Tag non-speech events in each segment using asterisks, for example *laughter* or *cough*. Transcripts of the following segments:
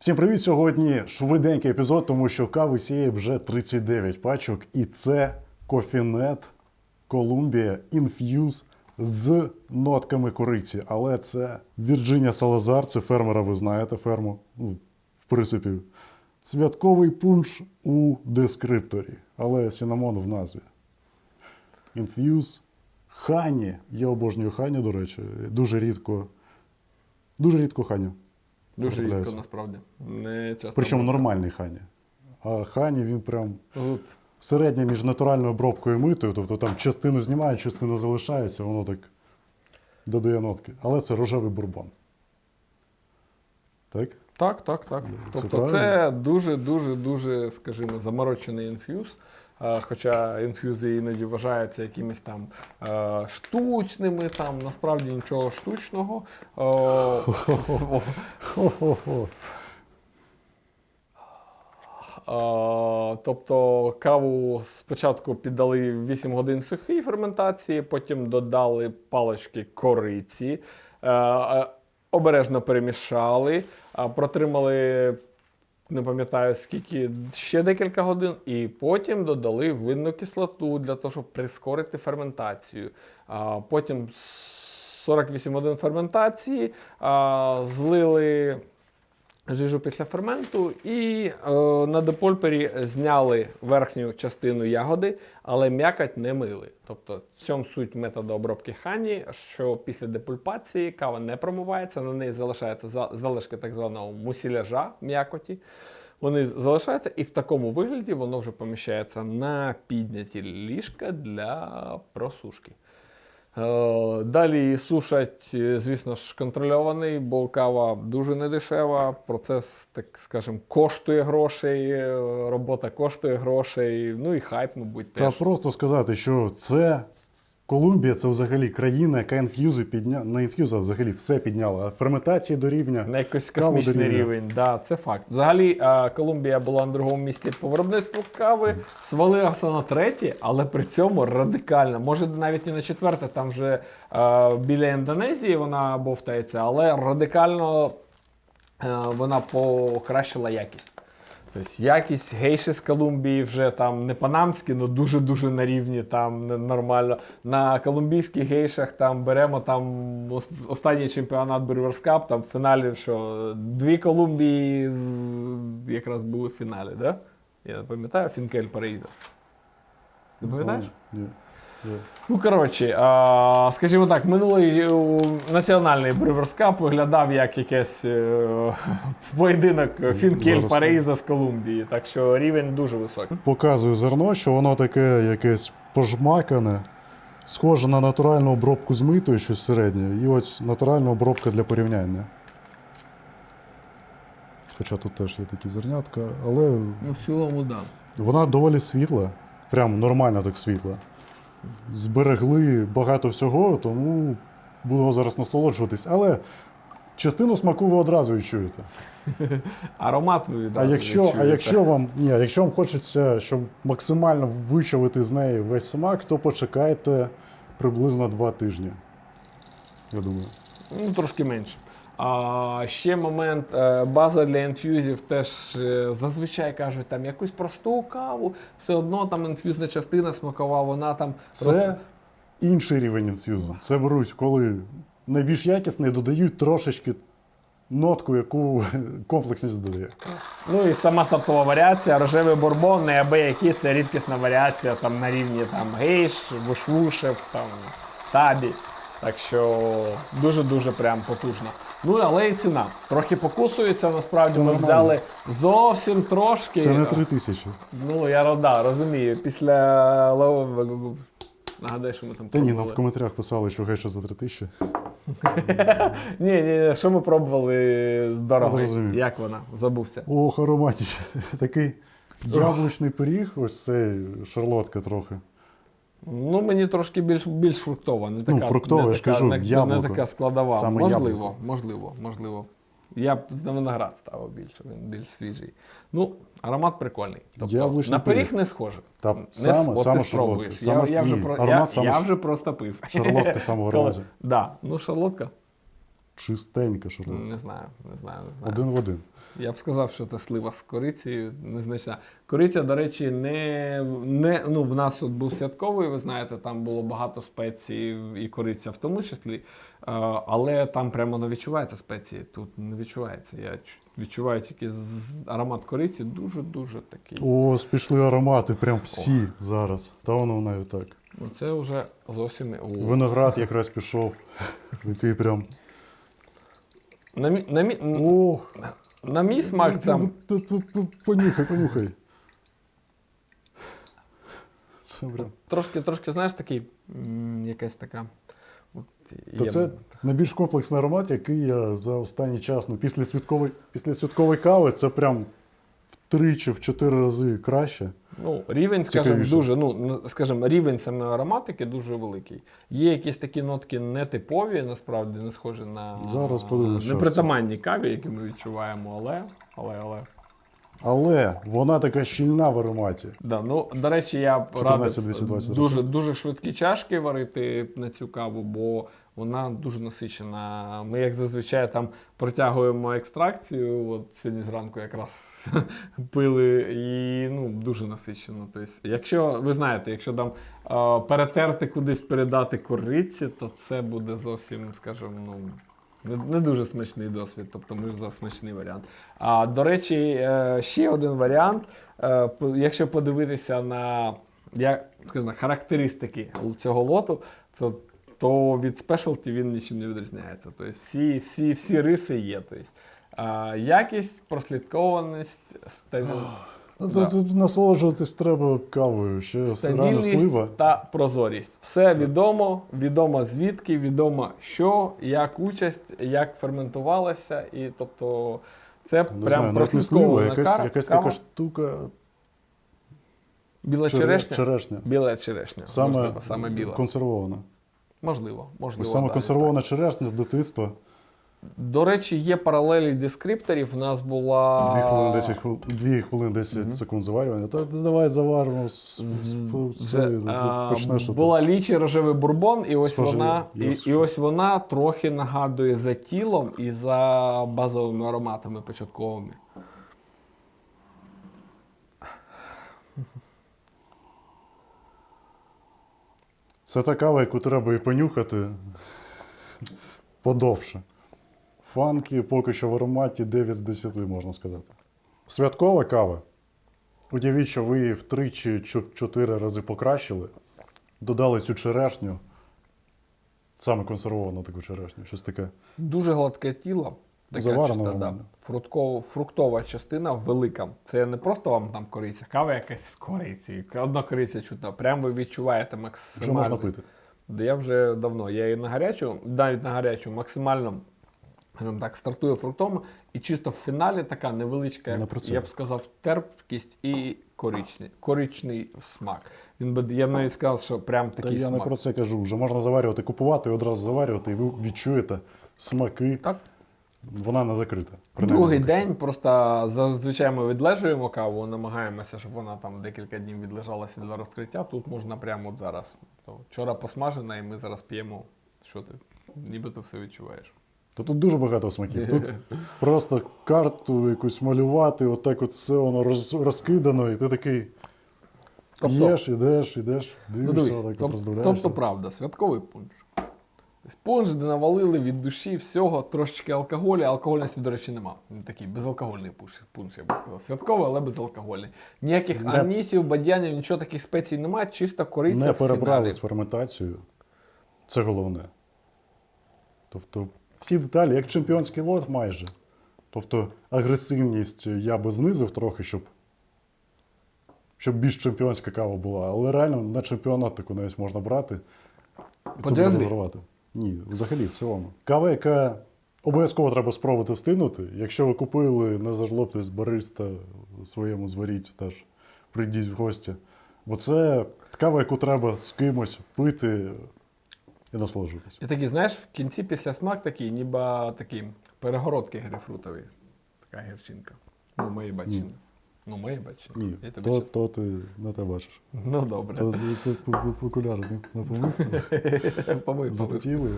Всім привіт! Сьогодні швиденький епізод, тому що кави сіє вже 39 пачок, і це кофінет Columbia Infuse з нотками кориці. Але це Вірджинія Салазар, це фермера, ви знаєте ферму. Ну, в принципі, святковий пунш у дескрипторі, але синамон в назві. Infuse Хані. Я обожнюю хані, до речі. Дуже рідко. Дуже рідко хані. Дуже рідко насправді. Не часто. Причому буває. нормальний хані. А хані він прям От. середня між натуральною обробкою і митою, тобто там частину знімає, частину залишається, воно так додає нотки. Але це рожевий бурбон. Так? Так, так, так. Тобто правильно. це дуже, дуже, дуже, скажімо, заморочений інфюз. Хоча інфюзи іноді вважаються якимись там штучними, там насправді нічого штучного. Тобто каву спочатку піддали 8 годин сухій ферментації, потім додали палички кориці, е, е, обережно перемішали, протримали. Не пам'ятаю скільки ще декілька годин, і потім додали винну кислоту для того, щоб прискорити ферментацію. А потім 48 годин ферментації, а, злили жижу після ферменту і е, на депольпері зняли верхню частину ягоди, але м'якоть не мили. Тобто в цьому суть методу обробки хані, що після депульпації кава не промивається, на неї залишаються залишки так званого мусіляжа м'якоті. Вони залишаються, і в такому вигляді воно вже поміщається на підняті ліжка для просушки. Е, Далі сушать, е, звісно ж, контрольований, бо кава дуже недешева. Процес, так скажемо, коштує грошей, е, робота коштує грошей. Ну і хайп, мабуть, Та просто сказати, що це Колумбія це взагалі країна, яка інф'юзи підняла. На інф'юза взагалі все підняла. Ферментації до рівня. На якийсь космічний рівень, да, це факт. Взагалі, е, Колумбія була на другому місці по виробництву кави, свалилася на третє, але при цьому радикально. Може, навіть і на четверте, там вже е, біля Індонезії вона бовтається, але радикально е, вона покращила якість. Тобто якість гейші з Колумбії вже там не панамські, але дуже-дуже на рівні, там нормально. На колумбійських гейшах там беремо там останній чемпіонат Brewers Cup, там в фіналі, що дві Колумбії якраз були в фіналі, да? Я пам'ятаю, Фінкель Париза. Не пам'ятаєш? Ні. Ну, коротше, а, скажімо так, минулий е, національний Brewers Cup виглядав як якийсь е, *laughs* поєдинок Фінкель. Париза з Колумбії. Так що рівень дуже високий. Показую зерно, що воно таке якесь пожмакане, схоже на натуральну обробку з митою, щось середнє, і ось натуральна обробка для порівняння. Хоча тут теж є такі зернятка, але Ну, в цілому, да. вона доволі світла, прям нормально так світла. Зберегли багато всього, тому будемо зараз насолоджуватись. Але частину смаку ви одразу відчуєте. *laughs* Аромат ви А відразу якщо, а якщо вам ні, якщо вам хочеться, щоб максимально вичавити з неї весь смак, то почекайте приблизно два тижні. Я думаю. Ну, трошки менше. А ще момент, е, база для інфюзів теж е, зазвичай кажуть, там якусь просту каву, все одно там інфюзна частина смакова, вона там Це інший рівень інф'юзу. Це беруть, коли найбільш якісний додають трошечки нотку, яку *laughs* комплексність додає. Ну і сама сортова варіація, рожевий бурбон, неабиякі, це рідкісна варіація там на рівні там гейш, вушвушев, там табі. Так що дуже-дуже прям потужно. Ну, але і ціна. Трохи покусується, насправді Це ми нормально. взяли зовсім трошки. Це не три тисячі. Ну, я рода, розумію. Після лавового. Нагадай, що ми там Та ні, нам пробували. в коментарях писали, що гейша за три тисячі. *laughs* Ні, ні, що ми пробували дорого. Зрозумів. Як вона? Забувся. Ох, ароматіч. *laughs* Такий яблучний пиріг, ось цей шарлотка трохи. Ну, мені трошки більш, більш фруктова, не така, фруктова, не я така, кажу, не, не така складова. Саме можливо, яблуко. можливо, можливо. Я б на виноград ставив більше, він більш свіжий. Ну, аромат прикольний. Тобто, Яблучний на пиріг не схоже. Та Не саме- от саме ти спробуєш. Я, я, вже про, я, я вже просто пив. Шарлотка самого разу. Да, ну шарлотка. Чистенька шарлотка. Не знаю, не знаю, не знаю. Один в один. Я б сказав, що це слива з корицею незначна. Кориця, до речі, не, не ну, в нас тут був святковий, ви знаєте, там було багато спецій і кориця в тому числі. Е, але там прямо не відчувається спеції. Тут не відчувається. Я відчуваю тільки аромат кориці дуже-дуже такий. О, пішли аромати, прям всі зараз. Та воно навіть так. Ну, це вже зовсім не. Виноград якраз пішов. Такий прям. На, мі, на, мі, на мій смак це. Т- т- т- Понюхай, понюхай. Це прям. Трошки, трошки, знаєш, такий, м, якась така. От, Та є- це найбільш комплексний аромат, який я за останній час, ну після святкової, після святкової кави, це прям три чи в чотири рази краще. Ну, рівень, скажімо, дуже, ну, скажімо, рівень саме ароматики дуже великий. Є якісь такі нотки нетипові, насправді, не схожі на Зараз подивимось, що непритаманні каві, які ми відчуваємо, але, але, але. Але вона така щільна в ароматі. Да, ну, до речі, я б 14, радив 220 дуже, дуже швидкі чашки варити на цю каву, бо вона дуже насичена. Ми, як зазвичай, там протягуємо екстракцію. От сьогодні зранку якраз *laughs* пили і ну, дуже насичено. Тобто, якщо ви знаєте, якщо там е, перетерти кудись передати кориці, то це буде зовсім, скажімо, ну. Не, не дуже смачний досвід, тобто ми ж за смачний варіант. А до речі, е, ще один варіант. Е, Якщо подивитися на, як, скажімо, характеристики цього лоту, це, то від спешалті він нічим не відрізняється. Тобто всі, всі, всі риси є. Тобто, якість, прослідкованість, стабіль... Ну, Да. Тут, насолоджуватись треба кавою. Ще рано слива. та прозорість. Все відомо, відомо звідки, відомо що, як участь, як ферментувалося, і тобто це Не прям прослідкована якась, якась кава. така штука. Біла черешня. черешня. Біла черешня. Саме, можливо, саме біла. консервована. Можливо, можливо. Ось саме да, консервована черешня з дитинства. До речі, є паралелі дескрипторів. У нас була. 2 хвилини 10, хвил... 2 хвилини 10 секунд заварювання. Та давай заваримо з, з, а, почнеш була лічі рожевий бурбон, і ось Схоже, вона, і, і ось вона трохи нагадує за тілом і за базовими ароматами початковими. Це та кава, яку треба і понюхати подовше. Фанки поки що в ароматі 9 з 10, можна сказати. Святкова кава. Уявіть, що ви її в 3 чи в 4 рази покращили, додали цю черешню, саме консервовану таку черешню, щось таке. Дуже гладке тіло. Така Заварено чиста, да. нормально. Фруктова частина велика. Це не просто вам там кориця, кава якась з корицею. Одна кориця чутна. Прям ви відчуваєте Вже максимально. можна пити. Да я вже давно. Я і на гарячу, навіть на гарячу, максимально так, стартую фруктом, і чисто в фіналі така невеличка, Я б сказав, терпкість і коричний, коричний смак. Він би, я б навіть сказав, що прям Та такий я смак. не про це кажу. Вже можна заварювати, купувати і одразу заварювати, і ви відчуєте смаки. Так? Вона не закрита. Другий що. день просто зазвичай ми відлежуємо каву, намагаємося, щоб вона там декілька днів відлежалася для розкриття. Тут можна прямо от зараз. Вчора посмажена, і ми зараз п'ємо. Що ти? Нібито все відчуваєш. Та тут дуже багато смаків. Тут *laughs* просто карту якусь малювати, отак от все воно роз, розкидано, і ти такий Тобто- їш, ідеш, ідеш, Ну, дивишся, дивись, так тоб- роздивляєшся. тобто правда, святковий пунш. Пунш, де навалили від душі всього, трошечки алкоголю. Алкогольності, до речі, нема. Такий безалкогольний пунш, пунш, я би сказав. Святковий, але безалкогольний. Ніяких Не- анісів, бадянів, нічого таких спецій немає, чисто кориця. не перебрали з ферментацією. Це головне. Тобто, всі деталі, як чемпіонський лот майже. Тобто, агресивність я би знизив трохи, щоб, щоб більш чемпіонська кава була. Але реально на чемпіонат таку навіть можна брати. І це буде джезві? Ні, взагалі, в цілому. Кава, яка обов'язково треба спробувати встигнути. Якщо ви купили, не зажлобтесь бариста своєму зваріть теж. Прийдіть в гості. Бо це кава, яку треба з кимось пити і насолоджуватися. І такий, знаєш, в кінці після смак такий, ніби такі перегородки грейпфрутові. Така гірчинка. Ну, моє бачення. Ну, моє бачення. Ні, Я тебе то, то ти не те бачиш. Ну, добре. То, то, по- по- окуляри не, не *laughs* помив, помий. запотіли.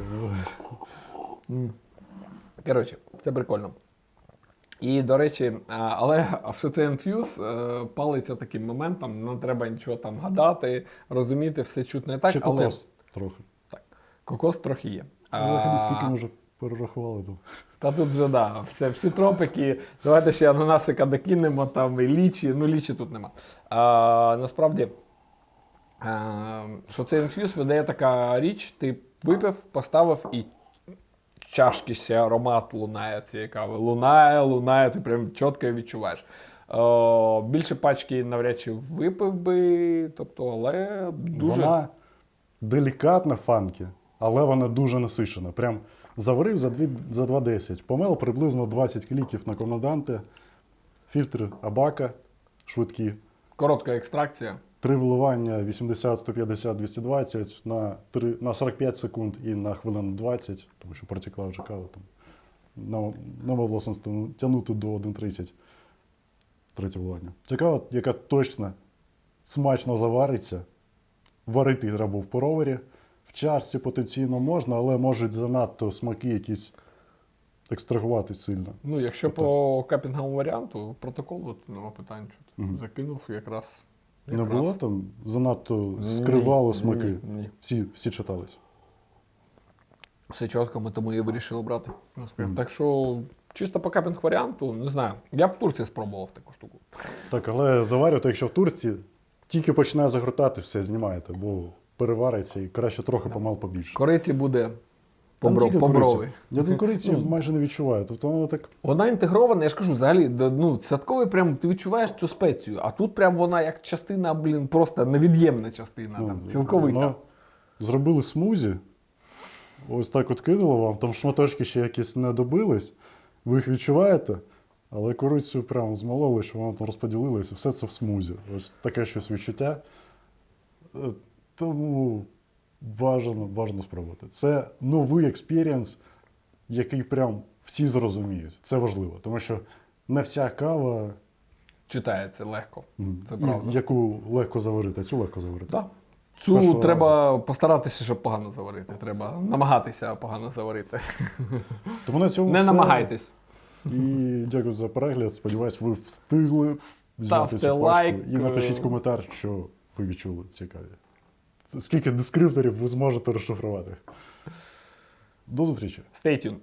Коротше, це прикольно. І, до речі, а, але що це інфюз е, палиться таким моментом, не треба нічого там гадати, розуміти, все чутно і так. Чи але кокос трохи. Кокос трохи є. Це взагалі скільки ми вже перерахували тут. Та тут вже да, все, всі тропики. Давайте ще ананасика докинемо, там і лічі. Ну, лічі тут нема. А, насправді, а, що цей інфюз видає така річ, ти випив, поставив і чашки ще аромат лунає цієї кави. Лунає, лунає, ти прям чітко відчуваєш. О, більше пачки навряд чи випив би, тобто, але дуже. Вона делікатна фанкі, але вона дуже насичена. Прям заварив за, за 2,10. Помел приблизно 20 кліків на коменданти. Фільтри Абака швидкі. Коротка екстракція. Три вливання 80, 150, 220 на, 3, на 45 секунд і на хвилину 20, тому що протекла вже кава там. На, на власне тягнути до 1,30. Третє вливання. Це кава, яка точно смачно завариться. Варити треба в поровері. В чашці потенційно можна, але можуть занадто смаки якісь екстрагувати сильно. Ну, якщо Тобто- по капінговому варіанту, протоколу, то нема питань. Що ти закинув якраз. Не якраз. було там занадто скривало Ні, смаки. Ні, ні. Всі, всі читались. Все чітко, ми тому і вирішили брати. насправді. Так що, чисто по капінг варіанту, не знаю. Я б в Турції спробував таку штуку. Так, але заварювати, якщо в Турції, тільки починає загортати, все знімаєте, бо перевариться і краще трохи помал побільше. Кориці буде побро, кориці. Я тут кориці майже не відчуваю. Тобто воно так. Вона інтегрована, я ж кажу, взагалі, до- ну, святковий прям ти відчуваєш цю спецію, а тут прям вона як частина, блін, просто невід'ємна частина, ну, там, цілковита. воно Зробили смузі, ось так от кинуло вам, там шматочки ще якісь не добились, ви їх відчуваєте, але корицю прям змололи, що воно там розподілилося, все це в смузі. Ось таке щось відчуття. Е, Тому бажано, бажано спробувати. Це новий експірієнс, який прям всі зрозуміють. Це важливо, тому що не вся кава, Читається легко. Це і- правда. яку легко заварити, цю легко заварити. Да. Цю Першого треба постаратися, щоб погано заварити. Треба намагатися погано заварити. *laughs* Тому на цьому Не все. намагайтесь. І дякую за перегляд. Сподіваюсь, ви встигли взяти Ставте цю пачку. лайк, І напишіть е, коментар, що ви відчули в цій каві. Скільки дескрипторів ви зможете розшифрувати. До зустрічі! Stay tuned.